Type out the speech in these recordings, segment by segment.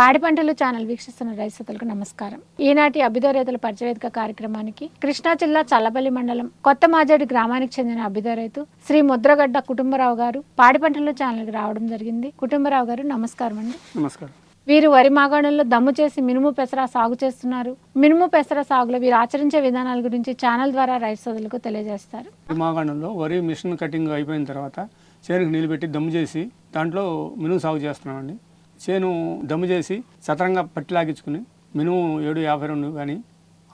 పాడి పంటలు ఛానల్ వీక్షిస్తున్న రైతులకు నమస్కారం. ఈనాటి అభ్యుదయ రైతుల పరిచయవేదిక కార్యక్రమానికి కృష్ణా జిల్లా చల్లపల్లి మండలం కొత్త మాజేడి గ్రామానికి చెందిన అభ్యుదయ రైతు శ్రీ ముద్రగడ్డ కుటుంబరావు గారు పాడి పంటలు ఛానల్కి రావడం జరిగింది. కుటుంబరావు గారు నమస్కారం అండి. నమస్కారం. వీరు వరి మాగాణంలో దమ్ము చేసి మినుము పెసర సాగు చేస్తున్నారు. మినుము పెసర సాగులో వీరు ఆచరించే విధానాల గురించి ఛానల్ ద్వారా రైతు సోదరులకు తెలియజేస్తారు. మాగాణంలో వరి మిషన్ కటింగ్ అయిపోయిన తర్వాత చేనుకు నీళ్ళు పెట్టి దమ్ము చేసి దాంట్లో మినుము సాగు చేస్తున్నామండి. చేను దమ్ము చేసి సతరంగా పట్టి లాగించుకుని మినుము ఏడు యాభై రెండు కానీ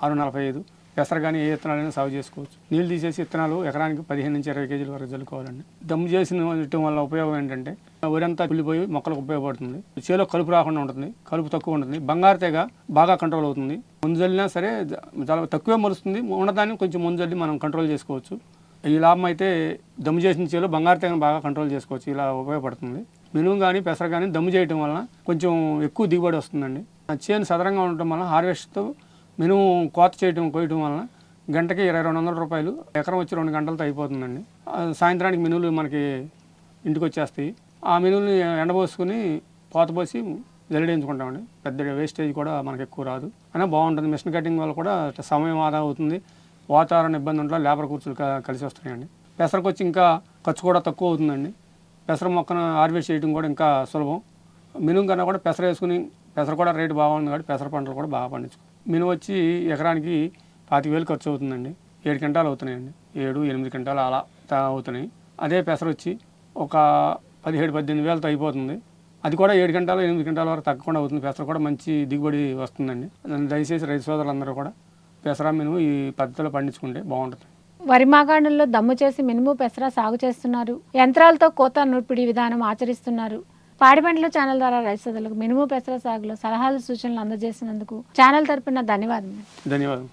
ఆరు నలభై ఐదు పెసర కానీ ఏ విత్తనాలైనా సాగు చేసుకోవచ్చు. నీళ్ళు తీసేసి విత్తనాలు ఎకరానికి పదిహేను నుంచి ఇరవై కేజీల వరకు చల్లుకోవాలండి. దమ్ము చేసిన ఉండటం వల్ల ఉపయోగం ఏంటంటే వరి అంతా కుళ్ళిపోయి మొక్కలకు ఉపయోగపడుతుంది. చేలో కలుపు రాకుండా ఉంటుంది కలుపు తక్కువ ఉంటుంది బంగారు తెగ బాగా కంట్రోల్ అవుతుంది. ముందు చల్లినా సరే చాలా తక్కువే మలుస్తుంది ఉన్నదాన్ని కొంచెం ముందు చల్లి మనం కంట్రోల్ చేసుకోవచ్చు. ఈ లాభం అయితే దమ్ము చేసిన చేలో బంగారు తెగను బాగా కంట్రోల్ చేసుకోవచ్చు ఇలా ఉపయోగపడుతుంది. మినుము కానీ పెసర కానీ దమ్ము చేయటం వలన కొంచెం ఎక్కువ దిగుబడి వస్తుందండి. ఆ చేను సదరంగా ఉండటం వలన హార్వెస్ట్తో మినుము కోత చేయటం కోయటం వలన గంటకి ఇరవై రెండు వందల రూపాయలు ఎకరం వచ్చి రెండు గంటలతో అయిపోతుందండి. సాయంత్రానికి మినువులు మనకి ఇంటికి వచ్చేస్తాయి ఆ మినువుల్ని ఎండబోసుకుని పోత పోసి జల్లడించుకుంటామండి పెద్ద వేస్టేజ్ కూడా మనకి ఎక్కువ రాదు. అయినా బాగుంటుంది. మిషన్ కటింగ్ వల్ల కూడా సమయం ఆదా అవుతుంది. వాతావరణ ఇబ్బంది ఉంటే లేబర్ కూర్చులు కలిసి వస్తున్నాయండి పెసరకు వచ్చి ఇంకా ఖర్చు కూడా తక్కువ అవుతుందండి. పెసర మొక్కను హార్వెస్ట్ చేయడం కూడా ఇంకా సులభం. మినుము కన్నా కూడా పెసర వేసుకుని పెసర కూడా రేటు బాగుంది కాబట్టి పెసర పంటలు కూడా బాగా పండించుకో మినుము వచ్చి ఎకరానికి పాతిక వేలు ఖర్చు అవుతుందండి. ఏడు క్వింటాలు అవుతున్నాయండి. ఏడు ఎనిమిది క్వింటాలు అలా అవుతున్నాయి. అదే పెసర వచ్చి ఒక పదిహేడు పద్దెనిమిది వేలతో అయిపోతుంది అది కూడా ఏడు గంటలు ఎనిమిది గంటల వరకు తగ్గకుండా అవుతుంది. పెసర కూడా మంచి దిగుబడి వస్తుందండి. దాన్ని దయచేసి రైతు సోదరులందరూ కూడా పెసర మినుము ఈ పద్ధతిలో పండించుకుంటే బాగుంటుంది. వరి మాగాణుల్లో దమ్ము చేసి మినుము పెసర సాగు చేస్తున్నారు. యంత్రాలతో కోత నూర్పిడి విధానం ఆచరిస్తున్నారు. పాడిపండ్ల ఛానల్ ద్వారా రైతులకు మినుము పెసర సాగులో సలహాలు సూచనలు అందజేసినందుకు ఛానల్ తరపున ధన్యవాదం ధన్యవాదం